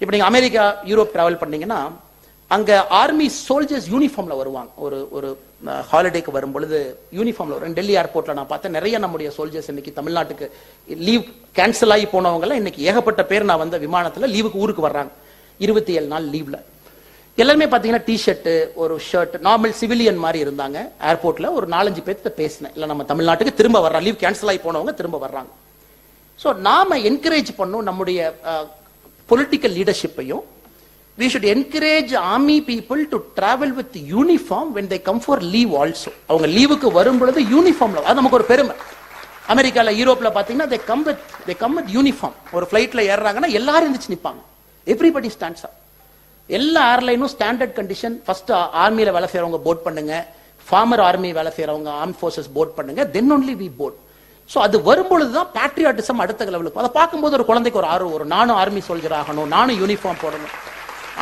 இப்போ நீங்க America Europe travel பண்ணீங்கன்னா அங்க ஆர்மி சோல்ஜர்ஸ் யூனிஃபார்ம்ல வருவாங்க. ஒரு ஒரு ஹாலிடேக்கு வரும் பொழுது யூனிஃபார்ம்ல வரும் டெல்லி ஏர்போர்ட்ல நான் பார்த்தேன். நிறைய நம்முடைய சோல்ஜர்ஸ் இன்னைக்கு தமிழ்நாட்டுக்கு லீவ் கேன்சல் ஆகி போனவங்க எல்லாம் இன்னைக்கு ஏகப்பட்ட பேர் நான் வந்த விமானத்துல லீவுக்கு ஊருக்கு வர்றாங்க. இருபத்தி ஏழு நாள் லீவ்ல எல்லாருமே பாத்தீங்கன்னா டிஷர்ட்டு ஒரு ஷர்ட் நார்மல் சிவிலியன் மாதிரி இருந்தாங்க. ஏர்போர்ட்ல ஒரு நாலஞ்சு பேர்த்த பேசினேன். இல்லை நம்ம தமிழ்நாட்டுக்கு திரும்ப வர்றாங்க லீவ் கேன்சல் ஆகி போனவங்க திரும்ப வர்றாங்க. ஸோ நாம என்கரேஜ் பண்ணும் நம்முடைய political லீடர்ஷிப்பையும் we should encourage army people to travel with uniform when they come for leave also அவங்க லீவுக்கு வரும் பொழுது யூனிஃபார்ம்ல அது நமக்கு ஒரு பெருமை. அமெரிக்கால யூரோப்ல பாத்தீங்கன்னா they come with they come with uniform ஒரு ஃபிளைட்ல ஏறுறாங்கன்னா எல்லாரும் இருந்துச்சு நிப்பாங்க. எவ்ரிபடி ஸ்டாண்ட்ஸ் அப் எல்லா ஏர்லைனும் ஸ்டாண்டர்ட் கண்டிஷன் ஃபர்ஸ்ட் ஆர்மியில வேலை செய்யறவங்க போட் பண்ணுங்க. ஃபார்மர் ஆர்மி வேலை செய்யறவங்க ஆர்ம் ஃபோர்ஸஸ் போட் பண்ணுங்க. Then only we board so அது வரும்பொழுது தான் பேட்ரியாட்டிசம் அடுத்த லெவலுக்கு அதை பார்க்கும்போது ஒரு குழந்தைக்கு ஒரு ஆர்வம் வரும். நானும் ஆர்மி சோல்ஜர் ஆகணும். நானும் யூனிஃபார்ம் போடணும்.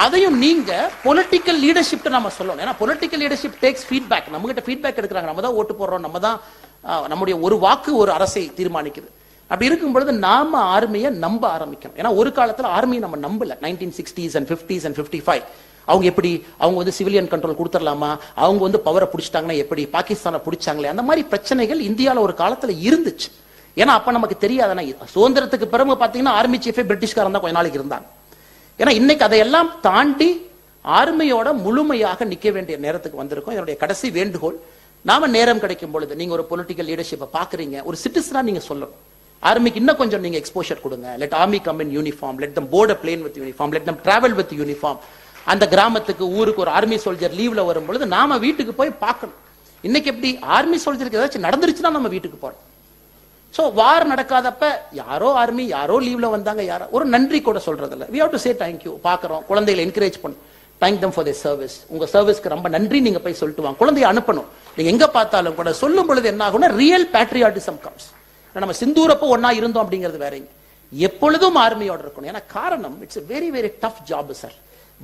அதையும் நீங்க பொலிட்டிக்கல் லீடர்ஷிப் நம்ம சொல்லணும். ஏன்னா பொலிட்டிக்கல் லீடர்ஷிப் டேக்ஸ் ஃபீட்பேக் நம்ம கிட்ட ஃபீட்பேக் எடுக்கிறாங்க. நம்ம தான் ஓட்டு போடுறோம். நம்ம தான் நம்முடைய ஒரு வாக்கு ஒரு அரசை தீர்மானிக்குது. அப்படி இருக்கும் பொழுது நாம ஆர்மியை நம்ப ஆரம்பிக்கணும். ஏன்னா ஒரு காலத்தில் ஆர்மியை நம்ம நம்பல. Nineteen sixties and fifties and fifty five அவங்க எப்படி அவங்க வந்து சிவிலியன் கண்ட்ரோல் கொடுத்துடலாமா? அவங்க வந்து பவரை பிடிச்சிட்டாங்கன்னா எப்படி? பாகிஸ்தானை பிடிச்சாங்களே? அந்த மாதிரி பிரச்சனைகள் இந்தியால ஒரு காலத்துல இருந்துச்சு. ஏன்னா அப்ப நமக்கு தெரியாதுன்னா சுதந்திரத்துக்கு பிறகு பாத்தீங்கன்னா ஆர்மி சீஃபே பிரிட்டிஷ்காரன் தான் கொஞ்ச நாளைக்கு இருந்தாங்க ஏன்னா இன்னைக்கு அதையெல்லாம் தாண்டி ஆர்மியோட முழுமையாக நிக்க வேண்டிய நேரத்துக்கு வந்திருக்கோம். என்னுடைய கடைசி வேண்டுகோள் நாம நேரம் கிடைக்கும் பொழுது நீங்க ஒரு பொலிட்டிக்கல் லீடர்ஷிப்பை பாக்குறீங்க ஒரு சிட்டிசனா நீங்க சொல்லணும். ஆர்மிக்கு இன்னும் கொஞ்சம் நீங்க எக்ஸ்போஷர் கொடுங்க. Let army come in uniform let them board plane with uniform let them travel with uniform அந்த கிராமத்துக்கு ஊருக்கு ஒரு ஆர்மி சோல்ஜர் லீவ்ல வரும் பொழுது நாம வீட்டுக்கு போய் பார்க்கணும். இன்னைக்கு எப்படி ஆர்மி சோல்ஜருக்கு ஏதாச்சும் நடந்துருச்சுன்னா நம்ம வீட்டுக்கு போறோம் ஸோ வார் நடக்காதப்ப யாரோ ஆர்மி யாரோ லீவ்ல வந்தாங்க யாரோ ஒரு நன்றி கூட சொல்றதில்ல. We have to say thank you குழந்தைகளை என்கரேஜ் பண்ணும் thank them for the service உங்க சர்வீஸ்க்கு ரொம்ப நன்றி நீங்க போய் சொல்லிட்டு வாங்க. குழந்தைய அனுப்பணும். நீங்க எங்க பார்த்தாலும் கூட சொல்லும் பொழுது என்ன ஆகும்னா ரியல் பேட்ரியாட்டிசம் கம்ஸ் நம்ம சிந்தூரப்போ ஒன்னா இருந்தோம் அப்படிங்கிறது வேறங்க எப்பொழுதும் ஆர்மியோட இருக்கணும். ஏன்னா காரணம் it's very very tough job sir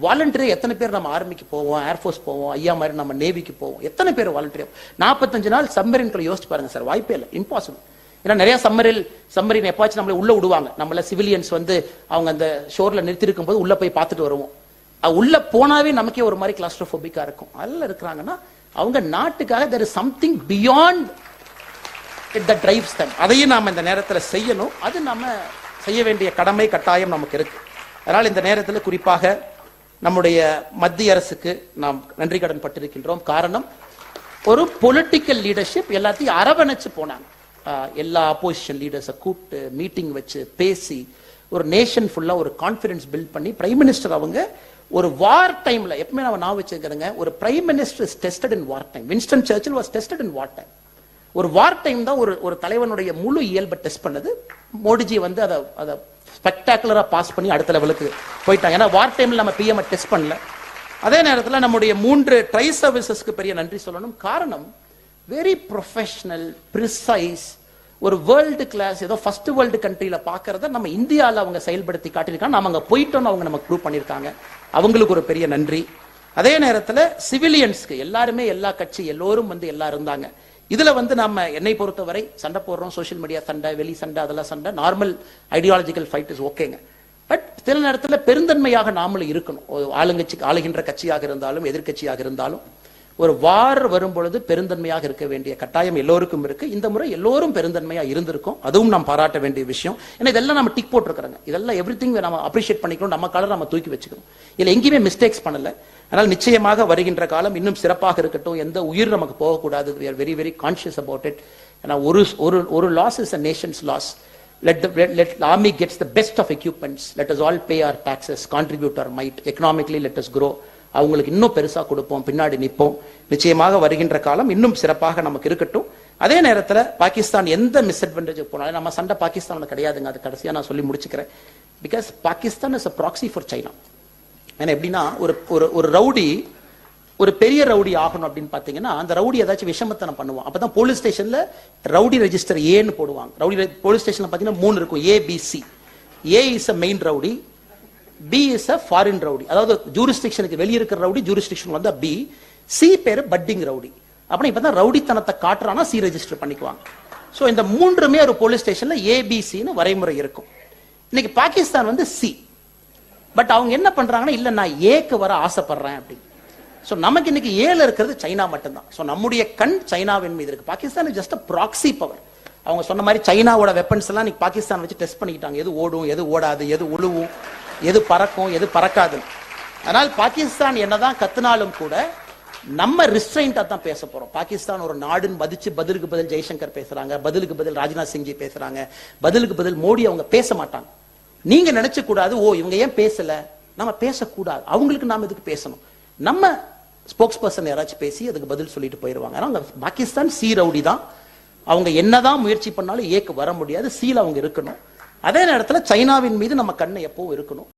volunteer எத்தனை பேர் நம்ம ஆர்மிக்கு போவோம் ஏர்ஃபோர்ஸ் போவோம் ஐயா மாதிரி நம்ம நேவிக்கு போவோம்? எத்தனை பேர் வாலண்டியர் நாற்பத்தஞ்சு நாள் சம்மரின்களை யோசிச்சு பாருங்க சார் வாய்ப்பே இல்லை. இம்பாசிபிள் ஏன்னா நிறைய சம்மரில் சம்மரின் எப்பாச்சும் நம்மளை உள்ள விடுவாங்க. நம்மள சிவிலியன்ஸ் வந்து அவங்க அந்த ஷோர்ல நிறுத்திருக்கும் போது உள்ள போய் பார்த்துட்டு வருவோம். உள்ள போனாவே நமக்கே ஒரு மாதிரி கிளாஸ்ட்ரோபோபிக்கா இருக்கும். அதில் இருக்கிறாங்கன்னா அவங்க நாட்டுக்காக there is something beyond it that drives them அதையும் நாம் இந்த நேரத்தில் செய்யணும். அது நம்ம செய்ய வேண்டிய கடமை கட்டாயம் நமக்கு இருக்கு. அதனால் இந்த நேரத்தில் குறிப்பாக நம்முடைய மத்திய அரசுக்கு நாம் நன்றி கடன் பட்டிருக்கின்றோம். காரணம் ஒரு பொலிட்டிக்கல் லீடர்ஷிப் எல்லாத்தையும் அரவணைச்சு போனாங்க. எல்லா அப்போசிஷன் லீடர்ஸை கூப்பிட்டு மீட்டிங் வச்சு பேசி ஒரு நேஷன் ஃபுல்லாக ஒரு கான்ஃபிடன்ஸ் பில்ட் பண்ணி பிரைம் மினிஸ்டர் அவங்க ஒரு வார் டைம்ல எப்பவுமே நம்ம நான் வச்சிருக்கிறேங்க ஒரு prime minister is tested in war time Winston Churchill was tested in war time ஒரு வார் டைம் தான் ஒரு ஒரு தலைவனுடைய முழு இயல்பை டெஸ்ட் பண்ணது. மோடிஜி வந்து அதை அதை ஸ்பெக்டாகுலராக பாஸ் பண்ணி அடுத்த லெவலுக்கு போயிட்டாங்க. ஏன்னா வார் டைம்ல நம்ம பிஎம்ஐ டெஸ்ட் பண்ணல. அதே நேரத்தில் நம்முடைய மூன்று ட்ரை சர்வீசஸ்க்கு பெரிய நன்றி சொல்லணும். காரணம் வெரி ப்ரொஃபஷனல் ப்ரிசைஸ் ஒரு வேர்ல்டு கிளாஸ் ஏதோ ஃபர்ஸ்ட் வேர்ல்டு கண்ட்ரியில பார்க்கறத நம்ம இந்தியாவில் அவங்க செயல்படுத்தி காட்டியிருக்காங்க. நம்ம அங்கே போயிட்டோம்னு அவங்க நமக்கு ப்ரூவ் பண்ணியிருக்காங்க. அவங்களுக்கு ஒரு பெரிய நன்றி. அதே நேரத்தில் சிவிலியன்ஸ்க்கு எல்லாருமே எல்லா கட்சி எல்லோரும் வந்து எல்லாம் இருந்தாங்க. இதுல வந்து நம்ம என்னை பொறுத்தவரை சண்டை போடுறோம் சோஷியல் மீடியா சண்டை வெளி சண்டை அதெல்லாம் சண்டை நார்மல் ஐடியாலஜிக்கல் ஃபைட் இஸ் ஓகேங்க பட் சில நேரத்தில் பெருந்தன்மையாக நாமளும் இருக்கணும். ஒரு ஆளுங்கட்சி ஆளுகின்ற கட்சியாக இருந்தாலும் எதிர்க்கட்சியாக இருந்தாலும் ஒரு வார் வரும் பொழுது பெருந்தன்மையாக இருக்க வேண்டிய கட்டாயம் எல்லோருக்கும் இருக்கு. இந்த முறை எல்லோரும் பெருந்தன்மையா இருந்திருக்கும். அதுவும் நாம் பாராட்ட வேண்டிய விஷயம். ஏன்னா இதெல்லாம் நம்ம டிக் போட்டிருக்கிறோங்க. இதெல்லாம் எவ்ரி திங் நம்ம அப்ரிஷியேட் பண்ணிக்கணும். நம்ம கலர் நம்ம தூக்கி வச்சுக்கணும். இதுல எங்கேயுமே மிஸ்டேக்ஸ் பண்ணல. அதனால் நிச்சயமாக வருகின்ற காலம் இன்னும் சிறப்பாக இருக்கட்டும். எந்த உயிர் நமக்கு போகக்கூடாது. We are very very conscious about it ஏன்னா ஒரு ஒரு ஒரு loss is a nation's loss let the let the army gets the best of equipments. Let us all pay our taxes contribute our might. Economically let us grow. அவங்களுக்கு இன்னும் பெருசாக கொடுப்போம் பின்னாடி நிற்போம். நிச்சயமாக வருகின்ற காலம் இன்னும் சிறப்பாக நமக்கு இருக்கட்டும். அதே நேரத்தில் பாகிஸ்தான் எந்த மிஸ்அட்வான்டேஜ் போனாலும் நம்ம சண்டை பாகிஸ்தானில் கிடையாதுங்க. அது கடைசியாக நான் சொல்லி முடிச்சுக்கிறேன். Because Pakistan is a proxy for China ஏன்னா எப்படின்னா ஒரு ஒரு ஒரு ரவுடி ஒரு பெரிய ரவுடி ஆகணும் அப்படின்னு பார்த்தீங்கன்னா அந்த ரவுடி ஏதாச்சும் விஷமத்தனம் பண்ணுவான். அப்பதான் போலீஸ் ஸ்டேஷனில் ரவுடி ரெஜிஸ்டர் ஏன்னு போடுவாங்க. ரவுடி போலீஸ் ஸ்டேஷனில் பார்த்தீங்கன்னா மூணு இருக்கும். A B C A is a main rowdy. B is a foreign rowdy அதாவது ஜூரிஸ்டிக்ஷனுக்கு வெளியே இருக்கிற ரவுடி ஜூரிஸ்டிக்ஷன் வந்தா பி சி பேர் பட்டிங் ரவுடி அப்படி இப்பதான் ரவுடித்தனத்தை காட்டுறானா சி ரெஜிஸ்டர் பண்ணிக்குவாங்க. ஸோ இந்த மூன்றுமே ஒரு போலீஸ் ஸ்டேஷன்ல ஏபிசின்னு வரைமுறை இருக்கும். இன்னைக்கு பாகிஸ்தான் வந்து சி பட் அவங்க என்ன பண்றாங்கன்னா இல்ல நான் ஏக்கு வர ஆசைப்படுறேன் அப்படி ஸோ நமக்கு இன்னைக்கு ஏல இருக்கிறது சைனா மட்டும்தான். ஸோ நம்முடைய கண் சைனாவின் மீது இருக்கு. பாகிஸ்தான் ஜஸ்ட் ப்ராக்சி பவர் அவங்க சொன்ன மாதிரி சைனாவோட வெப்பன்ஸ் எல்லாம் இன்னைக்கு பாகிஸ்தான் வச்சு டெஸ்ட் பண்ணிக்கிட்டாங்க. எது ஓடும் எது ஓடாது எது உழுவும். எது பறக்கும் எது பறக்காது அதனால் பாகிஸ்தான் என்னதான் கத்துனாலும் கூட நம்ம ரிஸ்ட்ரைண்டா தான் பேச போறோம். பாகிஸ்தான் ஒரு நாடுன்னு மதிச்சு பதிலுக்கு பதில் ஜெய்சங்கர் பேசுறாங்க பதிலுக்கு பதில் ராஜ்நாத் சிங்ஜி பேசுறாங்க பதிலுக்கு பதில் மோடி அவங்க பேச மாட்டாங்க. நீங்க நினைச்ச கூடாது ஓ இவங்க ஏன் பேசல? நம்ம பேசக்கூடாது. அவங்களுக்கு நாம இதுக்கு பேசணும்? நம்ம ஸ்போக்ஸ் பர்சன் யாராச்சும் பேசி அதுக்கு பதில் சொல்லிட்டு போயிருவாங்க. ஆனால் பாகிஸ்தான் சீரவுடி தான். அவங்க என்னதான் முயற்சி பண்ணாலும் ஏக்கு வர முடியாது. சீல் அவங்க இருக்கணும். அதே நேரத்தில் சைனாவின் மீது நம்ம கண்ணு எப்பவும் இருக்கணும்.